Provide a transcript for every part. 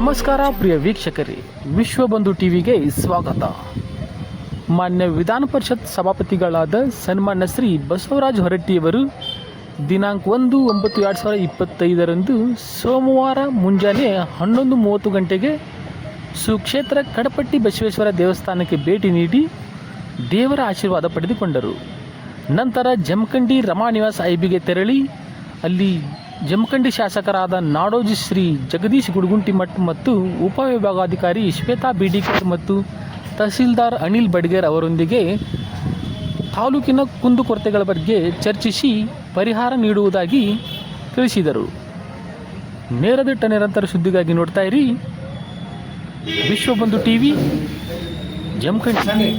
ನಮಸ್ಕಾರ, ಪ್ರಿಯ ವೀಕ್ಷಕರೇ. ವಿಶ್ವಬಂಧು ಟಿವಿಗೆ ಸ್ವಾಗತ. ಮಾನ್ಯ ವಿಧಾನ ಪರಿಷತ್ ಸಭಾಪತಿಗಳಾದ ಸನ್ಮಾನ್ಯ ಶ್ರೀ ಬಸವರಾಜ ಹೊರಟ್ಟಿಯವರು ದಿನಾಂಕ ಒಂದು ಒಂಬತ್ತು ಎರಡು ಸಾವಿರದ ಇಪ್ಪತ್ತೈದರಂದು ಸೋಮವಾರ ಮುಂಜಾನೆ ಹನ್ನೊಂದು ಮೂವತ್ತು ಗಂಟೆಗೆ ಸುಕ್ಷೇತ್ರ ಕಡಪಟ್ಟಿ ಬಸವೇಶ್ವರ ದೇವಸ್ಥಾನಕ್ಕೆ ಭೇಟಿ ನೀಡಿ ದೇವರ ಆಶೀರ್ವಾದ ಪಡೆದುಕೊಂಡರು. ನಂತರ ಜಮಖಂಡಿ ರಮಾನಿವಾಸ ಐಬಿಗೆ ತೆರಳಿ ಅಲ್ಲಿ ಜಮಖಂಡಿ ಶಾಸಕರಾದ ನಾಡೋಜಿ ಶ್ರೀ ಜಗದೀಶ್ ಗುಡುಗುಂಟಿಮಠ್ ಮತ್ತು ಉಪವಿಭಾಗಾಧಿಕಾರಿ ಶ್ವೇತಾ ಬಿಡಿಕರ್ ಮತ್ತು ತಹಸೀಲ್ದಾರ್ ಅನಿಲ್ ಬಡ್ಗೇರ್ ಅವರೊಂದಿಗೆ ತಾಲೂಕಿನ ಕುಂದುಕೊರತೆಗಳ ಬಗ್ಗೆ ಚರ್ಚಿಸಿ ಪರಿಹಾರ ನೀಡುವುದಾಗಿ ತಿಳಿಸಿದರು. ನೇರದಿಟ್ಟ ನಿರಂತರ ಸುದ್ದಿಗಾಗಿ ನೋಡ್ತಾ ಇರಿ. ವಿಶ್ವಬಂಧು ಟಿವಿ, ಜಮಖಂಡಿ.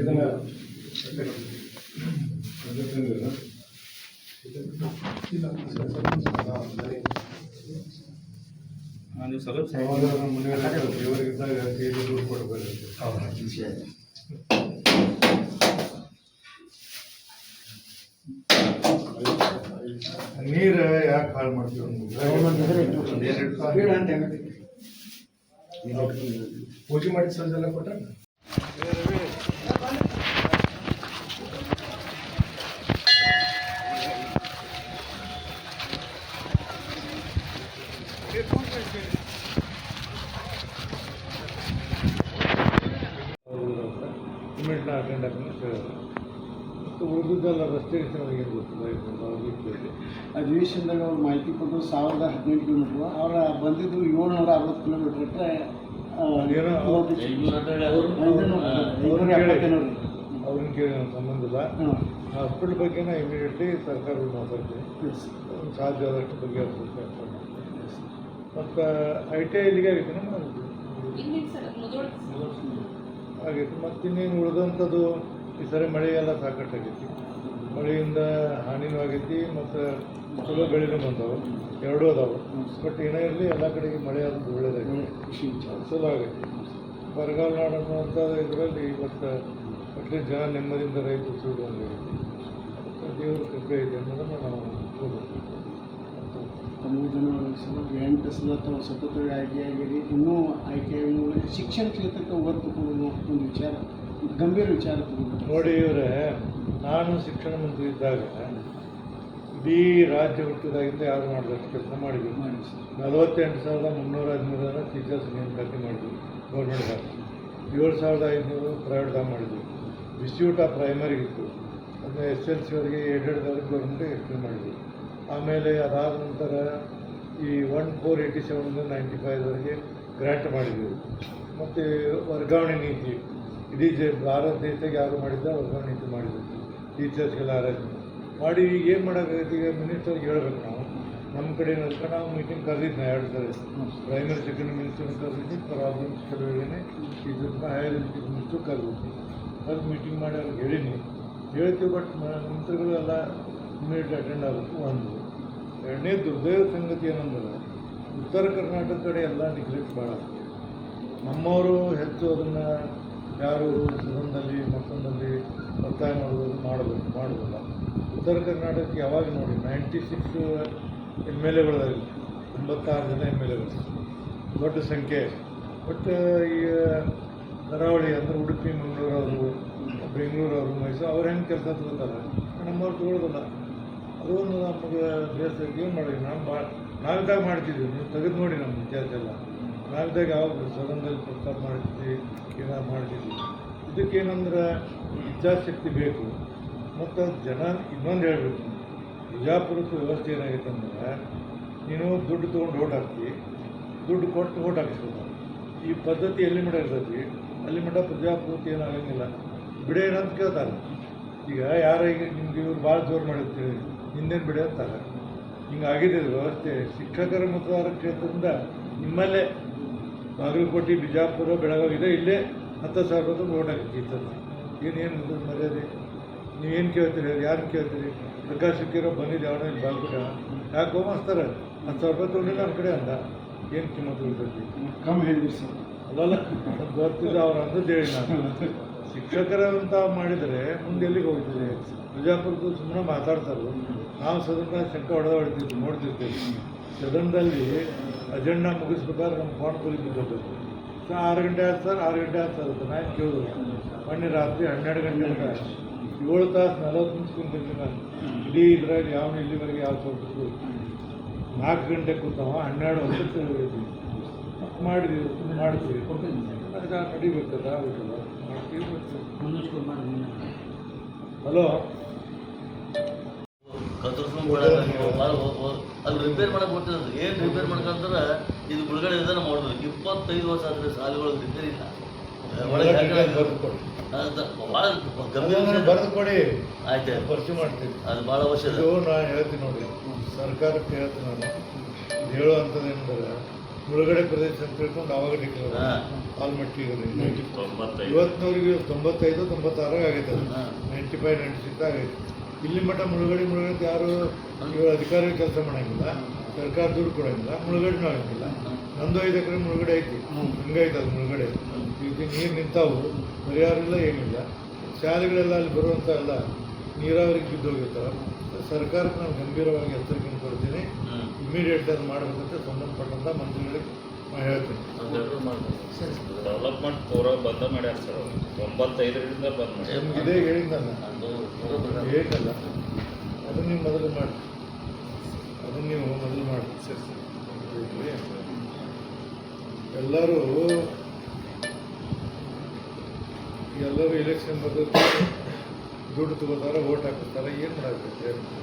ಇದನ್ನ ನೀವು ಸ್ವಲ್ಪ ಕೊಡಬೇಕು. ನೀರು ಯಾಕೆ ಹಾಳು ಮಾಡ್ತೀವಿ ಪೂಜೆ ಮಾಡಿ ಸಂಜೆಲ್ಲ ಕೊಟ್ಟ ಇಮಿಡಿಯೇಟ್ ಅಟೆಂಡ್ ಆಗ್ತೀನಿ ಮತ್ತು ಉಳಿದಿದ್ದೆಲ್ಲ ರಸ್ತೆ ಏನು ಗೊತ್ತಿಲ್ಲ ಅವ್ರಿಗೆ ಕೇಳಿ. ಆ ಅಧಿವೇಶನದಾಗ ಅವ್ರು ಮಾಹಿತಿ ಕೊಟ್ಟು ಸಾವಿರದ ಹದಿನೆಂಟು ಕಿಲೋಮೀಟ್ರ್ ಅವರ ಬಂದಿದ್ದು ಏಳ್ನೂರ ಅರವತ್ತು ಕಿಲೋಮೀಟ್ರ್ ರೀ ಅವ್ರನ್ನ ಕೇಳಿ ನನ್ನ ಸಂಬಂಧ ಇಲ್ಲ. ಹಾಸ್ಪಿಟ್ಲ್ ಹಾಸ್ಪಿಟಲ್ ನಾ ಇಮಿಡಿಯೇಟ್ಲಿ ಸರ್ಕಾರಗಳು ಮಾತಾಡ್ತೀವಿ ಒಂದು ಸಾಧ್ಯ ಆದಷ್ಟು ಬಗ್ಗೆ ಮತ್ತು ಐ ಟಿ ಐ ಇಲ್ಲಿಗೆ ಆಗೈತೆ ನಮ್ಮ ಆಗೈತೆ ಮತ್ತು ಇನ್ನೇನು ಉಳಿದಂಥದ್ದು, ಈ ಸರಿ ಮಳೆಯೆಲ್ಲ ಸಾಕಷ್ಟು ಮಳೆಯಿಂದ ಹಾನಿನೂ ಆಗೈತಿ ಮತ್ತು ಚಲೋ ಬೆಳೆನೂ ಬಂದವು. ಎರಡೂ ಅದಾವೆ. ಬಟ್ ಏನೇ ಇರಲಿ, ಎಲ್ಲ ಕಡೆಗೆ ಮಳೆ ಅದು ಒಳ್ಳೆಯದಾಗಿ ಚಲೋ ಆಗೈತಿ ಬರಗಾಲ ಅನ್ನುವಂಥ ಇದರಲ್ಲಿ ಇವತ್ತು ಅಟ್ಲೀಸ್ಟ್ ಜನ ನೆಮ್ಮದಿಯಿಂದ ರೈತರು ಸುಡುವಂಗೆ ದೇವ್ರ ಕೃಪೆ ಇದೆ ಅನ್ನೋದನ್ನು ನಾವು ಹೋಗ್ಬೇಕು ತಮಗೂ ಜನ ಸಲ ಎಂಟು ಸಲ ತಾವು ಸತತವಾಗಿ ಆಯ್ಕೆಯಾಗಿರಿ ಇನ್ನೂ ಆಯ್ಕೆ ಶಿಕ್ಷಣ ಕ್ಷೇತ್ರಕ್ಕೆ ಒತ್ತು ಕೊಡುವ ಒಂದು ವಿಚಾರ ಗಂಭೀರ ವಿಚಾರ ನೋಡಿ ಇವರೇ ನಾನು ಶಿಕ್ಷಣ ಮಂತ್ರಿ ಇದ್ದಾಗ ಇಡೀ ರಾಜ್ಯ ಹುಟ್ಟಿದಾಗಿಂದ ಯಾರು ಮಾಡಿದಷ್ಟು ಕೆಲಸ ಮಾಡಿದ್ವಿ ನಲವತ್ತೆಂಟು ಸಾವಿರದ ಮುನ್ನೂರ ಹದಿಮೂರು ಜನ ಟೀಚರ್ಸ್ ನೇಮಕಾತಿ ಮಾಡಿದ್ವಿ ಗೌರ್ಮೆಂಟ್ದಾಗ ಏಳು ಸಾವಿರದ ಐದುನೂರು ಪ್ರೈವೇಟ್ದಾಗ ಮಾಡಿದ್ವಿ ಇನ್ಸ್ಟಿಟ್ಯೂಟ್ ಆಫ್ ಪ್ರೈಮರಿಗೆ ಇತ್ತು. ಅಂದರೆ ಎಸ್ ಎಲ್ ಸಿ ಅವರಿಗೆ ಏಡೆಡ್ದವ್ರಿಗೆ ಗೌರ್ಮೆಂಟ್ ಎಕ್ಸ್ಟೆಂಡ್ ಮಾಡಿದ್ವಿ ಆಮೇಲೆ ಅದಾದ ನಂತರ ಈ one four eighty seven ninety ಫೈವ್ವರೆಗೆ grant ಮಾಡಿದ್ವಿ. ಮತ್ತು ವರ್ಗಾವಣೆ ನೀತಿ. ಇಡೀ ಜೆ ಭಾರತ ದೇಶಕ್ಕೆ ಯಾರು ಮಾಡಿದ್ದ ವರ್ಗಾವಣೆ ನೀತಿ ಮಾಡಿದ್ವಿ. ಟೀಚರ್ಸ್ಗೆಲ್ಲ ಅರೇಂಜ್ ಮಾಡಿ ಈಗ ಏನು ಮಾಡೋಕ್ಕಾಗತ್ತೆ ಈಗ ಮಿನಿಸ್ಟರ್ಗೆ ಹೇಳ್ಬೇಕು ನಾವು. ನಮ್ಮ ಕಡೆ ಏನಂತ ನಾವು ಮೀಟಿಂಗ್ ಕರೆದಿದ್ದೆ ಎರಡು ಸರಿ. ಪ್ರೈಮರಿ ಸೆಕೆಂಡರಿ ಮಿನಿಸ್ಟರ್ ಕರೆದಿದ್ದೆ ಪ್ರಾಬ್ಲಮ್ಸ್ ಕೆಲವೇನೆ ಇದನ್ನ ಹೈಯರ್ ಎಜುಕೇಷನ್ ಮಿನಿಸ್ಟರ್ ಕರೆದಿದ್ದೆ ಅದು ಮೀಟಿಂಗ್ ಮಾಡಿ ಅವ್ರಿಗೆ ಹೇಳೀನಿ ಹೇಳ್ತೀವಿ ಬಟ್ ಮಂತ್ರಿಗಳು ಎಲ್ಲ ಇಮಿಡಿಯೇಟ್ ಅಟೆಂಡ್ ಆಗಬೇಕು ಒಂದು. ಎರಡನೇ ದುರ್ದೈವ ಸಂಗತಿ ಏನಂದ್ರೆ, ಉತ್ತರ ಕರ್ನಾಟಕ ಕಡೆ ಎಲ್ಲ ನೆಗ್ಲೆಕ್ಟ್ ಭಾಳ ನಮ್ಮವರು ಹೆಚ್ಚು ಅದನ್ನು ಯಾರು ಸದನದಲ್ಲಿ ಮತ್ತೊಂದಲ್ಲಿ ಒತ್ತಾಯ ಮಾಡೋದು ಮಾಡಬೇಕು ಮಾಡೋದಿಲ್ಲ ಉತ್ತರ ಕರ್ನಾಟಕಕ್ಕೆ ಯಾವಾಗ ನೋಡಿ ನೈಂಟಿ ಸಿಕ್ಸ್ ಎಂ ಎಲ್ ಎಗಳಾಗಲಿ, ಎಂಬತ್ತಾರು ಜನ ಎಂ ಎಲ್ ಎಗಳು. ದೊಡ್ಡ ಸಂಖ್ಯೆ. ಬಟ್ ಈ ಕರಾವಳಿ ಅಂದರೆ ಉಡುಪಿ ಮಂಗಳೂರು ಅವರು ಬೆಂಗಳೂರು ಅವರು ಮೈಸೂರು, ಅವ್ರು ಹೆಂಗೆ ಕೆಲಸ ತಗೋತಾರೆ? ನಮ್ಮವ್ರು ತಗೊಳ್ಳೋದಿಲ್ಲ ಅದು ಒಂದು ನಮಗೆ ದೇಶಕ್ಕೆ ಏನು ಮಾಡಿದ್ವಿ ನಾವು ಮಾ, ನಾವಿದ್ದಾಗ ಮಾಡ್ತಿದ್ವಿ. ನೀವು ತೆಗೆದು ನೋಡಿ ನಮ್ಮ ಇತಿಹಾಸ ಎಲ್ಲ. ನಾವಿದ್ದಾಗ ಯಾವಾಗ ಸದನದಲ್ಲಿ ಪ್ರಸ್ತಾಪ ಮಾಡ್ತಿದ್ವಿ ಏನಾದ್ರು ಮಾಡ್ತಿದ್ವಿ. ಇದಕ್ಕೇನಂದ್ರೆ ಇಚ್ಛಾಶಕ್ತಿ ಬೇಕು. ಮತ್ತು ಜನ ಇನ್ನೊಂದು ಹೇಳಬೇಕು. ಬಿಜಾಪುರಕ್ಕೆ ವ್ಯವಸ್ಥೆ ಏನಾಗೈತೆ ಅಂದ್ರೆ, ನೀನು ದುಡ್ಡು ತೊಗೊಂಡು ಓಟ್ ಹಾಕ್ತಿ. ದುಡ್ಡು ಕೊಟ್ಟು ಓಟ್ ಹಾಕಿಸ್ಬೇಕು. ಈ ಪದ್ಧತಿ ಎಲ್ಲಿ ಮಟ್ಟ ಇರ್ತೈತಿ? ಅಲ್ಲಿ ಮಟ್ಟ ಪ್ರಜಾಪ್ರಭುತ್ವ ಏನಾಗಂಗಿಲ್ಲ ಬಿಡೇನಂತ ಕೇಳ್ತಾರೆ. ಈಗ ಯಾರ ಈಗ ನಿಮ್ಗೆ ಇವ್ರು ಭಾಳ ಜೋರು ಮಾಡಿರ್ತೀವಿ. ಹಿಂದೇನು ಹಿಂಗಾಗಿದೆ ಹಿಂಗೆ ಆಗಿದೆ ಇದು ವ್ಯವಸ್ಥೆ. ಶಿಕ್ಷಕರ ಮತದಾರ ಕ್ಷೇತ್ರದಿಂದ ನಿಮ್ಮಲ್ಲೇ ಬಾಗಲಕೋಟೆ ಬಿಜಾಪುರ ಬೆಳಗಾವಿ ಇದೆ. ಇಲ್ಲೇ ಹತ್ತು ಸಾವಿರ ರೂಪಾಯಿ ಓಟ್ ಹಾಕಿತ್ತು ಏನೇನು ಮರ್ಯಾದೆ? ನೀವೇನು ಕೇಳ್ತೀರಿ? ಯಾರು ಕೇಳ್ತೀರಿ? ಪ್ರಕಾಶ್ ಸಿಕ್ಕಿರೋ ಬಂದಿದ್ದು ಯಾವನ ಇಲ್ಲಿ ಯಾಕೆ ಹೋಗಿಸ್ತಾರೆ ಹತ್ತು ಸಾವಿರ ರೂಪಾಯಿ ತೊಗೊಂಡಿಲ್ಲ ನಮ್ಮ ಕಡೆ ಅಂದ. ಏನು ಕಿಮ್ಮತ್ತು ಉಳಿತೈತಿ ಕಮ್ಮಿ ಹೇಳಿದ್ರಿ ಸರ್. ಅಲ್ಲಲ್ಲ ಅದು ಗೊತ್ತಿದ್ದ ಅವ್ರು ಅಂದದ್ದು ಹೇಳಿ ನಾನು. ಶಿಕ್ಷಕರಂತ ಮಾಡಿದರೆ ಮುಂದೆ ಎಲ್ಲಿಗೆ ಹೋಗ್ತದೆ? ಬಿಜಾಪುರದ್ದು ಸುಮ್ಮನೆ ಮಾತಾಡ್ತಾರೆ. ನಾವು ಸದನ ಶಂಕ ಹೊಡೆದ ಹೊಡಿತಿದ್ವಿ ನೋಡ್ತಿರ್ತೀವಿ. ಸದನದಲ್ಲಿ ಅಜೆಂಡಾ ಮುಗಿಸ್ಬೇಕಾದ್ರೆ ನಮ್ಮ ಫೋನ್ ಕುರಿತು ಹೋಗ್ಬೇಕು ಸೊ, ಆರು ಗಂಟೆ ಆಯ್ತು ಸರ್, ಆರು ಗಂಟೆ ಆಯ್ತು ಸರ್ ಅಂತ ನಾನು ಕೇಳಿದ್ರು ಮೊನ್ನೆ ರಾತ್ರಿ ಹನ್ನೆರಡು ಗಂಟೆ ತನಕ ಏಳು ತಾಸು ನಲವತ್ತು ನಿಮಿಷ ನಾನು. ಇಡೀ ಇದ್ರಾಗ ಯಾವ ಇಲ್ಲಿವರೆಗೆ ಯಾವ ಕೊಡ್ಬೇಕು ನಾಲ್ಕು ಗಂಟೆ ಕೂತಾವ, ಹನ್ನೆರಡು ಹೊತ್ತು ಮಾಡಿದ್ವಿ ಮಾಡಿದ್ವಿ. ಅದಕ್ಕೆ ನಡಿಬೇಕಲ್ಲ ಆಗುತ್ತಲ್ಲ. ಮನೋಜ್ ಕುಮಾರ್. ಹಲೋ ಕತ್ತರಿಸ್ಕೊಂಡು ಅದು ರಿಪೇರ್ ಮಾಡಕ್ಕೆ ಕೊಟ್ಟಿರೋದು ಏನು ರಿಪೇರ್ ಮಾಡ್ಕೊಂತಾರೆ ಇದು ಮುಳುಗಡೆ ಇದನ್ನ ಮಾಡ್ಬೇಕು ಇಪ್ಪತ್ತೈದು ವರ್ಷ ಆದ್ರೆ ಸಾಲುಗಳು ರಿಪೇರ್ ಇಲ್ಲ. ಬರೆದು ಕೊಡಿ ಆಯ್ತು ಖರ್ಚು ಮಾಡ್ತೀನಿ. ಅದು ಭಾಳ ವರ್ಷ ಇದು ನಾನು ಹೇಳ್ತೀನಿ ನೋಡಿ. ಸರ್ಕಾರಕ್ಕೆ ಹೇಳ್ತೀನಿ ನಾನು. ಇದು ಹೇಳುವಂಥದ್ದೇನೆಂದರೆ ಮುಳುಗಡೆ ಪ್ರದೇಶ ಅಂತ ತಿಳ್ಕೊಂಡು ಅವಾಗ ಡಿಕ್ಲೇರ್ ಹಾ. ಆಲ್ಮಟ್ಟಿ ಇವತ್ತಿನವ್ರಿಗೆ ತೊಂಬತ್ತೈದು ತೊಂಬತ್ತಾರು ಆಗೈತೆ. ನೈಂಟಿ ಫೈವ್ ನೈಂಟಿ ಸಿಕ್ಸ್ ಆಗೈತೆ. ಇಲ್ಲಿ ಮಟ್ಟ ಮುಳುಗಡೆ ಮುಳುಗಡೆ ಯಾರು ಇವರು ಅಧಿಕಾರಿ ಕೆಲಸ ಮಾಡಂಗಿಲ್ಲ. ಸರ್ಕಾರ ದುಡ್ಡು ಕೊಡಂಗಿಲ್ಲ. ಮುಳುಗಡೆನೂ ಆಗಂಗಿಲ್ಲ. ನಂದು ಐದು ಎಕರೆ ಮುಳುಗಡೆ ಐತಿ. ಹಂಗೈತೆ ಅದು ಮುಳುಗಡೆ. ಈಗ ನೀರು ನಿಂತಾವು. ಪರಿಹಾರ ಇಲ್ಲ ಏನಿಲ್ಲ. ಶಾಲೆಗಳೆಲ್ಲ ಅಲ್ಲಿ ಬರುವಂಥ ಎಲ್ಲ ನೀರಾವರಿಗೆ ಬಿದ್ದೋಗಿರ್ತಾರೆ ಸರ್ಕಾರಕ್ಕೆ ನಾನು ಗಂಭೀರವಾಗಿ ಎಚ್ಚರಿಕೆಯನ್ನು ಕೊಡ್ತೀನಿ. ಇಮಿಡಿಯೇಟ್ ಅದು ಮಾಡಬೇಕಂತ ಸಂಬಂಧಪಟ್ಟಂಥ ಮಂತ್ರಿ ಹೇಳ್ತೀನಿ. ಡೆವಲಪ್ಮೆಂಟ್ ಪೂರ ಬಂದ ಮಾಡ್ಯಾರ ಸರ್ ಅವ್ರು. ತೊಂಬತ್ತೈದರಿಂದ ಬಂದ್ ಮಾಡ್ಯಾರ. ನಿಮ್ಗೆ ಇದೇ ಹೇಳಿದ್ನಲ್ಲ. ಹೇಳಿಲ್ಲ ಅದನ್ನ ನೀವು ಮೊದಲು ಮಾಡಿ. ಅದನ್ನ ನೀವು ಮೊದಲು ಮಾಡಿ. ಎಲ್ಲರೂ ಎಲ್ಲರೂ ಎಲೆಕ್ಷನ್ ಬಂದ ದುಡ್ಡು ತಗೋತಾರೆ ಓಟ್ ಹಾಕ್ತಾರೆ ಏನು ಮಾಡಬೇಕು?